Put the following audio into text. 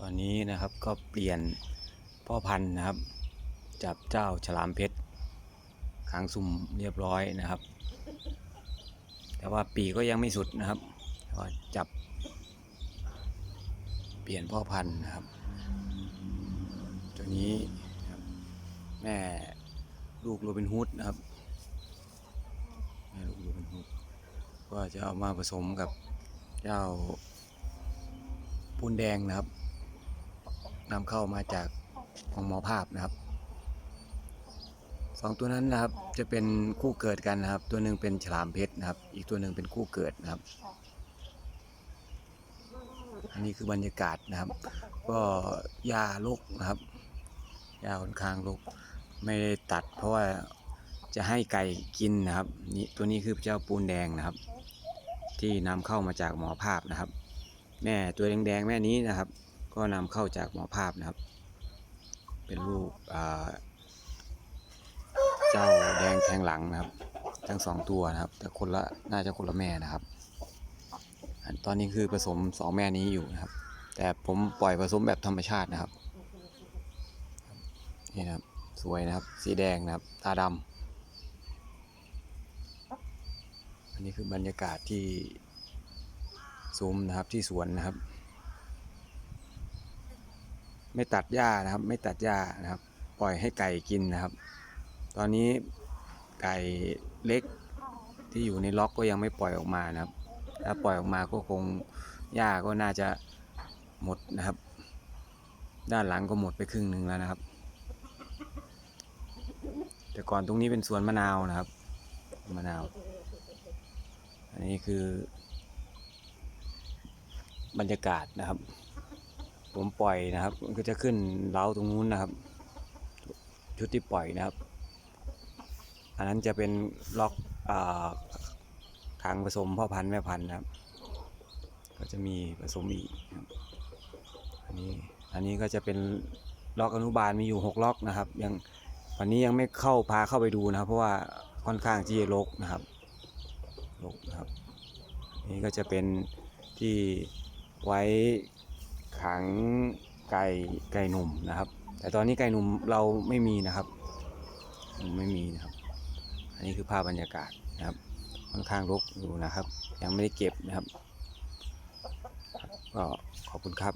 ตอนนี้นะครับก็เปลี่ยนพ่อพันธุ์นะครับ จับเจ้าฉลามเพชรค้างสุ่มเรียบร้อยนะครับ แต่ว่าปีก็ยังไม่สุดนะครับแต่ว่าจับ เปลี่ยนพ่อพันธุ์นะครับ ตัวนี้แม่ลูกโรบินฮูดนะครับแม่ลูกโรบินฮูดก็จะเอามาผสมกับเจ้าปูนแดงนะครับ นำเข้ามาจากของหมอภาพนะครับสองตัวนั้นนะครับจะเป็นคู่เกิดกันนะครับ ตัวหนึ่งเป็นฉลามเพชรนะครับ อีกตัวหนึ่งเป็นคู่เกิดนะครับ อันนี้คือบรรยากาศนะครับ ก็หญ้าลกนะครับหญ้าค่อนข้างลกไม่ได้ตัด เพราะว่าจะให้ไก่กินนะครับนี่ตัวนี้คือเจ้าปูนแดงนะครับ ที่นำเข้ามาจากหมอภาพนะครับ แม่ตัวแดงๆแม่นี้นะครับ ก็นำเข้าจากหมอภาพนะครับ เป็นลูกเจ้าแดงแทงหลังนะครับ ทั้งสองตัวนะครับ แต่คนละน่าจะคนละแม่นะครับ ตอนนี้คือผสมสองแม่นี้อยู่นะครับ แต่ผมปล่อยผสมแบบธรรมชาตินะครับนี่นะครับสวยนะครับ สีแดงนะครับ ตาดำอันนี้คือบรรยากาศที่ซุ้มนะครับที่สวนนะครับ ไม่ตัดหญ้านะครับ ไม่ตัดหญ้านะครับ ปล่อยให้ไก่กินนะครับ ตอนนี้ไก่เล็กที่อยู่ในล็อกก็ยังไม่ปล่อยออกมานะครับ ถ้าปล่อยออกมาก็คงหญ้าก็น่าจะหมดนะครับ ด้านหลังก็หมดไปครึ่งหนึ่งแล้วนะครับ แต่ก่อนตรงนี้เป็นสวนมะนาวนะครับ มะนาว อันนี้คือบรรยากาศนะครับ ผมปล่อยนะครับมันก็จะขึ้นเล้าตรงนู้นนะครับ ชุดที่ปล่อยนะครับ อันนั้นจะเป็นล็อกอ่าขังผสมพ่อพันธุ์แม่พันธุ์นะครับ ก็จะมีผสมอีกอันนี้อันนี้ก็จะเป็นล็อกอนุบาลมีอยู่หกล็อกนะครับยังวันนี้ยังไม่เข้าพาเข้าไปดูนะครับ เพราะว่าค่อนข้างที่จะรกนะครับรกนะครับ นี่ก็จะเป็นที่ไว้ ขังไก่ไก่หนุ่มนะครับ แต่ตอนนี้ไก่หนุ่มเราไม่มีนะครับไม่มีนะครับ อันนี้คือภาพบรรยากาศนะครับค่อนข้างรกอยู่นะครับ ยังไม่ได้เก็บนะครับ ก็ขอบคุณครับ